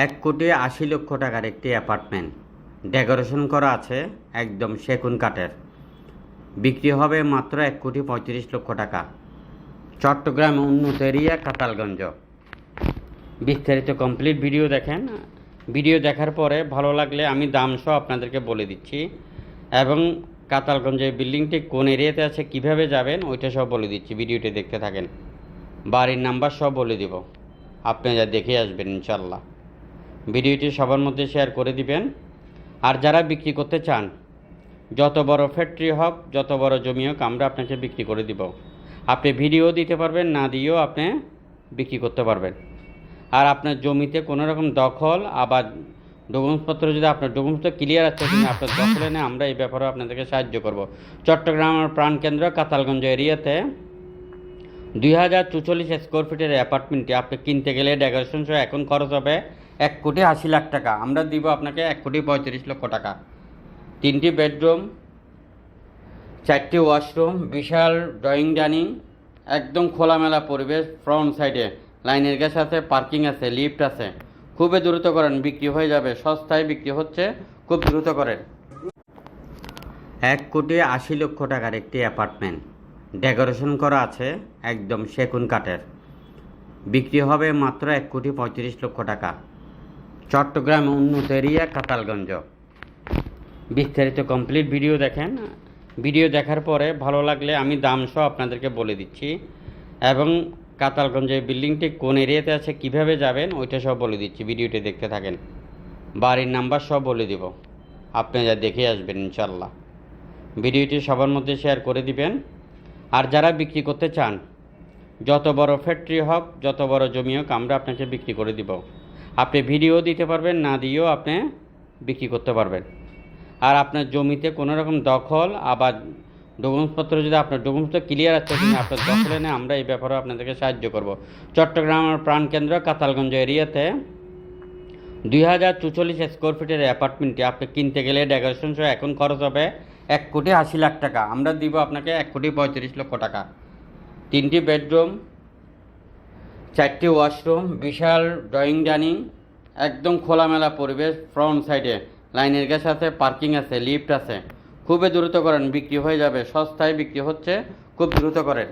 এক কোটি আশি লক্ষ টাকার একটি অ্যাপার্টমেন্ট। ডেকোরেশন করা আছে একদম সেগুন কাঠের। বিক্রি হবে মাত্র এক কোটি পঁয়ত্রিশ লক্ষ টাকা। চট্টগ্রাম উন্নত এরিয়া কাতালগঞ্জ বিস্তারিত কমপ্লিট ভিডিও দেখেন। ভিডিও দেখার পরে ভালো লাগলে আমি দাম সহ আপনাদেরকে বলে দিচ্ছি। এবং কাতালগঞ্জের বিল্ডিংটি কোন এরিয়াতে আছে, কীভাবে যাবেন, ওইটা সব বলে দিচ্ছি। ভিডিওটি দেখতে থাকেন। বাড়ির নাম্বার সব বলে দিব। আপনি যা দেখে আসবেন ইনশাল্লাহ ভিডিওটি সবার মধ্যে শেয়ার করে দিবেন। আর যারা বিক্রি করতে চান, যত বড় ফ্যাক্টরি হোক, যত বড় জমি হোক, আমরা আপনাকে বিক্রি করে দিব। আপনি ভিডিও দিতে পারবেন, না দিয়েও আপনি বিক্রি করতে পারবেন। আর আপনার জমিতে কোনো রকম দখল, আবার ডকুমেন্টসপত্র যদি আপনার ডকুমেন্টস ক্লিয়ার আছে কিনা, আপনার দখলে নেই, আমরা এই ব্যাপারেও আপনাদেরকে সাহায্য করব। চট্টগ্রামের প্রাণকেন্দ্র কাতালগঞ্জ এরিয়াতে দুই হাজার চুচল্লিশ স্কোয়ার ফিটের অ্যাপার্টমেন্টটি আপনি কিনতে গেলে ডেকোরেশন সহ এখন খরচ হবে এক কোটি আশি লাখ টাকা। আমরা দিব আপনাকে এক কোটি পঁয়ত্রিশ লক্ষ টাকা। তিনটি বেডরুম, চারটি ওয়াশরুম, বিশাল ড্রয়িং ডাইনিং, একদম খোলামেলা পরিবেশ, ফ্রন্ট সাইডে লাইনের গ্যাস আছে, পার্কিং আছে, লিফট আছে। খুবই দ্রুত করেন, বিক্রি হয়ে যাবে। সস্তায় বিক্রি হচ্ছে, খুব দ্রুত করেন। এক কোটি আশি লক্ষ টাকার একটি অ্যাপার্টমেন্ট। ডেকোরেশন করা আছে, একদম সেগুন কাঠের। বিক্রি হবে মাত্র এক কোটি পঁয়ত্রিশ লক্ষ টাকা। চট্টগ্রাম উন্নত এরিয়া কাতালগঞ্জ। বিস্তারিত কমপ্লিট ভিডিও দেখেন। ভিডিও দেখার পরে ভালো লাগলে আমি দাম সহ আপনাদেরকে বলে দিচ্ছি। এবং কাতালগঞ্জের বিল্ডিংটি কোন এরিয়াতে আছে, কীভাবে যাবেন, ওইটা সব বলে দিচ্ছি। ভিডিওটি দেখতে থাকেন। বাড়ির নাম্বার সব বলে দিব। আপনি যা দেখে আসবেন ইনশাল্লাহ ভিডিওটি সবার মধ্যে শেয়ার করে দিবেন। আর যারা বিক্রি করতে চান, যত বড় ফ্যাক্টরি হোক, যত বড় জমি হোক, আমরা আপনাকে বিক্রি করে দিব। আপনি ভিডিও দিতে পারবেন, না দিয়েও আপনি বিক্রি করতে পারবেন। আর আপনার জমিতে কোনো রকম দখল, আবার ডকুমেন্টসপত্র যদি আপনার ডকুমেন্টস ক্লিয়ার আছে কিনা, আপনার দখলে নেই, আমরা এই ব্যাপারেও আপনাদেরকে সাহায্য করব। চট্টগ্রামের প্রাণকেন্দ্র কাতালগঞ্জ এরিয়াতে দুই হাজার চুচল্লিশ স্কোয়ার ফিটের অ্যাপার্টমেন্টটি আপনি কিনতে গেলে ডেকোরেশন সহ এখন খরচ হবে এক কোটি আশি লাখ টাকা। আমরা দিব আপনাকে এক কোটি পঁয়ত্রিশ লক্ষ টাকা। তিনটি বেডরুম চারটি ওয়াশরুম, বিশাল ড্রয়িং ডাইনিং একদম খোলামেলা পরিবেশ ফ্রন্ট সাইডে লাইনের গ্যাস আছে পার্কিং আছে লিফট আছে। খুবই দ্রুত করেন, বিক্রি হয়ে যাবে, সস্তায় বিক্রি হচ্ছে, খুব দ্রুত করেন।